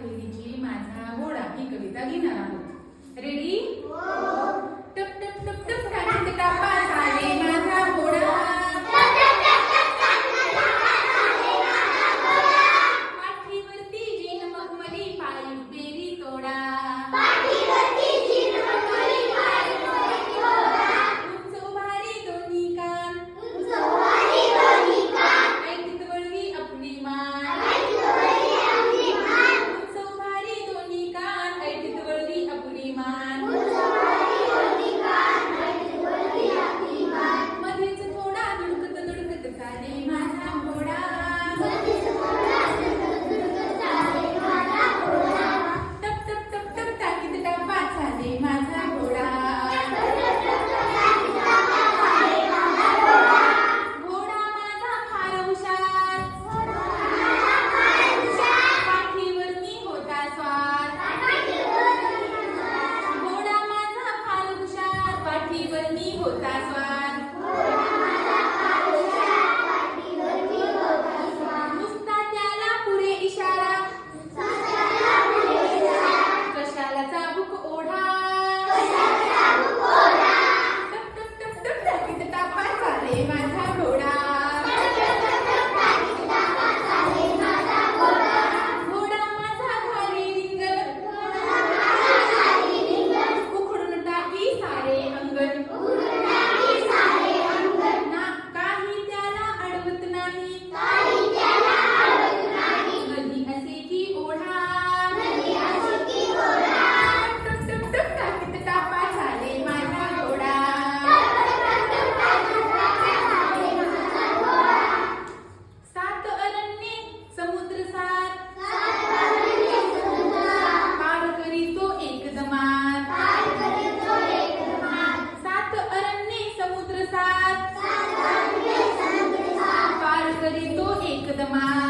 believing บุตรต સાત સાત કરી તો એકદમાં